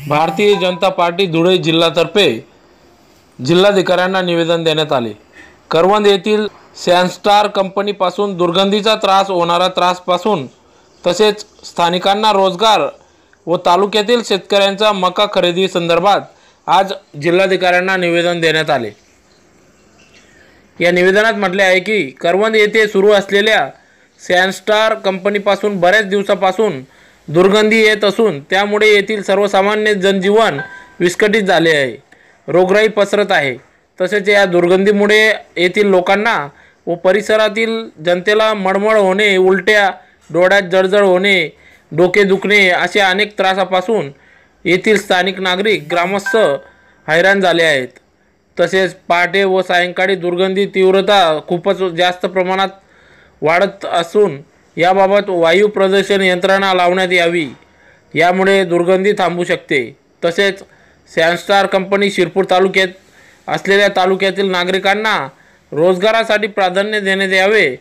Bharatiya Janata party Dhule जिल्हातर्फे जिल्हाधिकाऱ्यांना निवेदन देण्यात आले. करवंद येथील सॅनस्टार कंपनीपासून दुर्गंधीचा त्रास होणारा त्रासपासून तसेच स्थानिकांना रोजगार व तालुक्यातील शेतकऱ्यांचा मका खरेदी संदर्भात आज जिल्हाधिकाऱ्यांना निवेदन देण्यात आले. या निवेदनात म्हटले आहे की करवंद येथे सुरू असलेल्या सॅनस्टार कंपनीपासून बऱ्याच दिवसापासून दुर्गंधी येत असून त्यामुळे येथील सर्वसामान्य जनजीवन विस्कटीत झाले आहे. रोगराई पसरत आहे. तसेच या दुर्गंधीमुळे येथील लोकांना व परिसरातील जनतेला मळमळ होणे उलट्या डोळ्यात जळजळ होणे डोके दुखणे अशा अनेक त्रासापासून येथील स्थानिक नागरिक ग्रामस्थ हैराण झाले आहेत. तसेच पहाटे व सायंकाळी दुर्गंधी तीव्रता खूपच जास्त प्रमाणात वाढत असून याबाबत वायू प्रदूषण यंत्रणा लावण्यात यावी. यामुळे दुर्गंधी थांबू शकते. तसेच सॅनस्टार कंपनी शिरपूर तालुक्यात असलेल्या तालुक्यातील नागरिकांना रोजगारासाठी प्राधान्य देण्यात यावे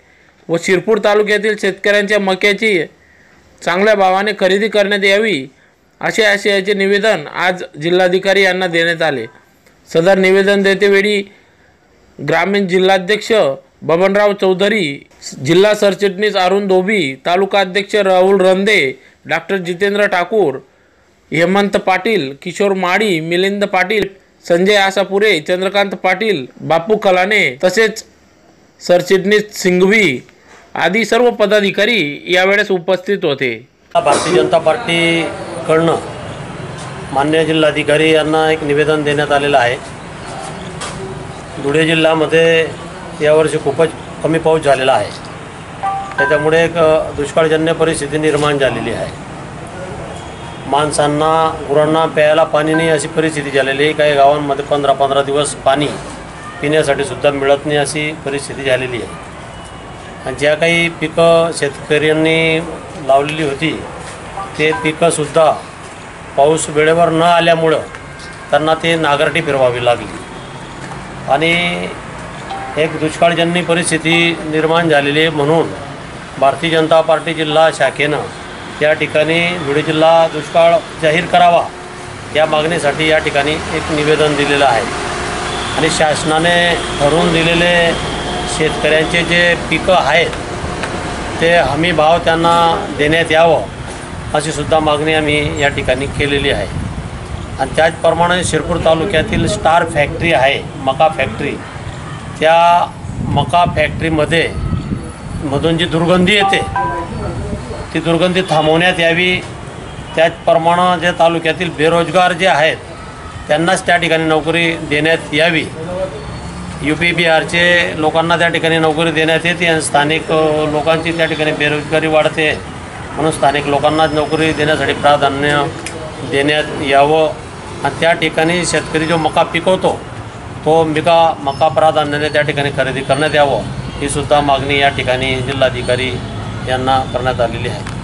व शिरपूर तालुक्यातील शेतकऱ्यांच्या मक्याची चांगल्या भावाने खरेदी करण्यात यावी असे आशयाचे निवेदन आज जिल्हाधिकारी यांना देण्यात आले. सदर निवेदन देतेवेळी ग्रामीण जिल्हाध्यक्ष बबनराव चौधरी जिल्हा सरचिटणीस अरुण धोबी तालुका अध्यक्ष राहुल रंदे डॉक्टर जितेंद्र ठाकूर हेमंत पाटील किशोर माळी मिलिंद पाटील संजय आसापुरे चंद्रकांत पाटील बापू कलाने तसेच सरचिटणीस सिंघवी आदी सर्व पदाधिकारी यावेळेस उपस्थित होते. भारतीय जनता पार्टीकडनं मान्य जिल्हाधिकारी यांना एक निवेदन देण्यात आलेलं आहे. धुळे जिल्ह्यामध्ये यावर्षी खूपच कमी पाऊस झालेला आहे. त्याच्यामुळे एक दुष्काळजन्य परिस्थिती निर्माण झालेली आहे. माणसांना गुरांना प्यायला पाणी नाही अशी परिस्थिती झालेली आहे. काही गावांमध्ये पंधरा पंधरा दिवस पाणी पिण्यासाठी सुद्धा मिळत नाही अशी परिस्थिती झालेली आहे. आणि ज्या काही पिकं शेतकऱ्यांनी लावलेली होती ते पिकंसुद्धा पाऊस वेळेवर न आल्यामुळं त्यांना ते नागरटी फिरवावी लागली. आणि एक दुष्काळजन्य परिस्थिती निर्माण झालेली आहे म्हणून भारतीय जनता पार्टी जिल्हा शाखेनं या ठिकाणी धुळे जिल्हा दुष्काळ जाहीर करावा या मागणीसाठी या ठिकाणी एक निवेदन दिलेलं आहे. आणि शासनाने ठरवून दिलेले शेतकऱ्यांचे जे पिकं आहेत ते हमी भाव त्यांना देण्यात यावं अशी सुद्धा मागणी आम्ही या ठिकाणी केलेली आहे. आणि त्याचप्रमाणे शिरपूर तालुक्यातील स्टार फॅक्टरी आहे मका फॅक्टरी. त्या मका फॅक्टरीमध्ये मधून जी दुर्गंधी येते ती दुर्गंधी थांबवण्यात यावी. त्याचप्रमाणे जे तालुक्यातील बेरोजगार जे आहेत त्यांनाच त्या ठिकाणी नोकरी देण्यात यावी. यू पी बिहारचे लोकांना त्या ठिकाणी नोकरी देण्यात येते आणि स्थानिक लोकांची त्या ठिकाणी बेरोजगारी वाढते. म्हणून स्थानिक लोकांनाच नोकरी देण्यासाठी प्राधान्य देण्यात यावं. आणि त्या ठिकाणी शेतकरी जो मका पिकवतो तो मिका मका प्राधान्याने त्या ठिकाणी खरेदी करण्यात यावं ही सुद्धा मागणी या ठिकाणी जिल्हाधिकारी यांना करण्यात आलेली आहे.